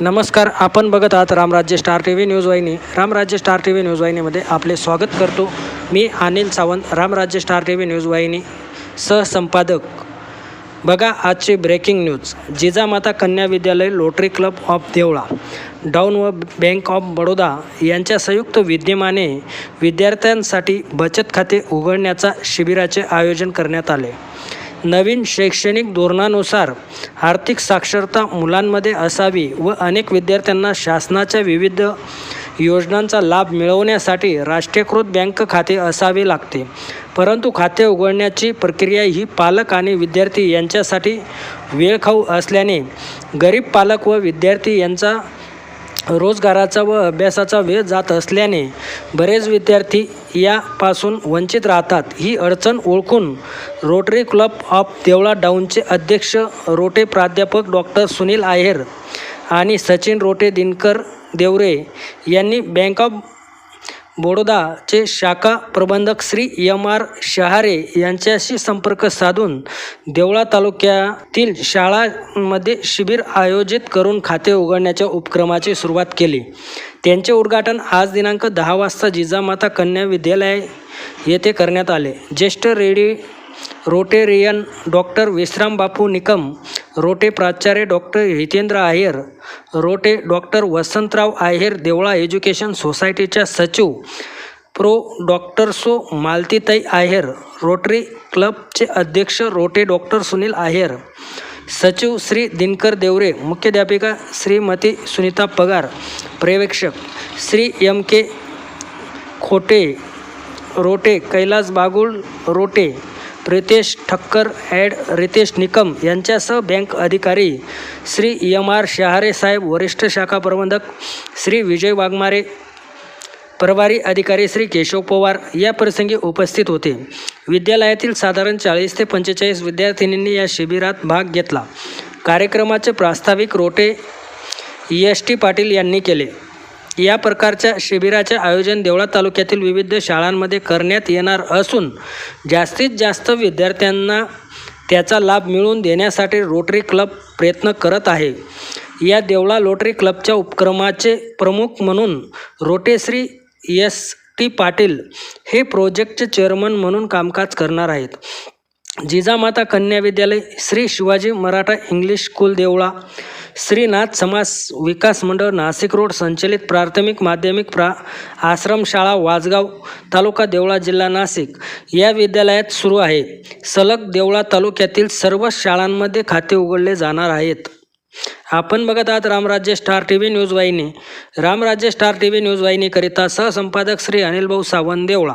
नमस्कार आपण बघत आहात Ramrajya star T V news वाहिनी. Ramrajya star T V news वाहिनीमध्ये आपले स्वागत करतो. मी Anil Sawant Ramrajya star T V news वाहिनी. सहसंपादक. बघा आजची ब्रेकिंग न्यूज. जिजामाता कन्या विद्यालय Rotary club of Deola. Town व बँक ऑफ बडोदा यांच्या संयुक्त विद्यमाने विद्यार्थ्यांसाठी बचत खाते उघडण्याचा शिबिराचे आयोजन करण्यात आले. नवीन शैक्षणिक धोरणानुसार आर्थिक साक्षरता मुलांमध्ये असावी व अनेक विद्यार्थ्यांना शासनाच्या विविध योजनांचा लाभ मिळवण्यासाठी राष्ट्रीयकृत बँक खाते असावे लागते. परंतु खाते उघडण्याची प्रक्रिया ही पालक आणि विद्यार्थी यांच्यासाठी वेळखाऊ असल्याने गरीब पालक व विद्यार्थी यांचा रोजगाराचा व अभ्यासाचा वेळ जात असल्याने बरेच विद्यार्थी यापासून वंचित राहतात. ही अडचण ओळखून रोटरी क्लब ऑफ देवळा डाऊनचे अध्यक्ष रोटे प्राध्यापक डॉक्टर सुनील आहेर आणि सचिन रोटे दिनकर देवरे यांनी बँक ऑफ बडोदाचे शाखा प्रबंधक श्री यम आर शहारे यांच्याशी संपर्क साधून देवळा तालुक्यातील शाळांमध्ये शिबिर आयोजित करून खाते उघडण्याच्या उपक्रमाची सुरुवात केली. त्यांचे उद्घाटन आज दिनांक दहा वाजता जिजामाता कन्या विद्यालय येथे करण्यात आले. ज्येष्ठ रेडी रोटेरियन डॉक्टर विश्राम बापू निकम रोटे प्राचार्य डॉक्टर हितेंद्र आहेर रोटे डॉक्टर वसंतराव आहेर देवळा एज्युकेशन सोसायटीच्या सचिव प्रो डॉक्टर सो मालतीताई आहेर रोटरी क्लबचे अध्यक्ष रोटे डॉक्टर सुनील आहेर सचिव श्री दिनकर देवरे मुख्याध्यापिका श्रीमती सुनीता पगार पर्यवेक्षक श्री एम के खोटे रोटे कैलास बागुल रोटे प्रितेश ठक्कर ॲड रितेश निकम यांच्यासह बँक अधिकारी श्री एम आर शहारे साहेब वरिष्ठ शाखा प्रबंधक श्री विजय वाघमारे प्रभारी अधिकारी श्री केशव पवार या प्रसंगी उपस्थित होते. विद्यालयातील साधारण चाळीस ते पंचेचाळीस विद्यार्थिनींनी या शिबिरात भाग घेतला. कार्यक्रमाचे प्रास्ताविक रोटे एस टी पाटील यांनी केले. या प्रकारच्या शिबिराचे आयोजन देवळा तालुक्यातील विविध शाळांमध्ये करण्यात येणार असून जास्तीत जास्त विद्यार्थ्यांना त्याचा लाभ मिळवून देण्यासाठी रोटरी क्लब प्रयत्न करत आहे. या देवळा लोटरी क्लबच्या उपक्रमाचे प्रमुख म्हणून रोटेश्री एस टी पाटील हे प्रोजेक्टचे चेअरमन म्हणून कामकाज करणार आहेत. जिजामाता कन्या विद्यालय श्री शिवाजी मराठा इंग्लिश स्कूल देवळा श्रीनाथ समाज विकास मंडळ नाशिक रोड संचलित प्राथमिक माध्यमिक प्रा आश्रमशाळा वाजगाव तालुका देवळा जिल्हा नाशिक. या विद्यालयात सुरू आहे. सलग देवळा तालुक्यातील सर्व शाळांमध्ये खाते उघडले जाणार आहेत. आपण बघत आहात Ramrajya star T V news वाहिनी. Ramrajya star T V news वाहिनीकरिता सहसंपादक श्री अनिल भाऊ Sawant Deola.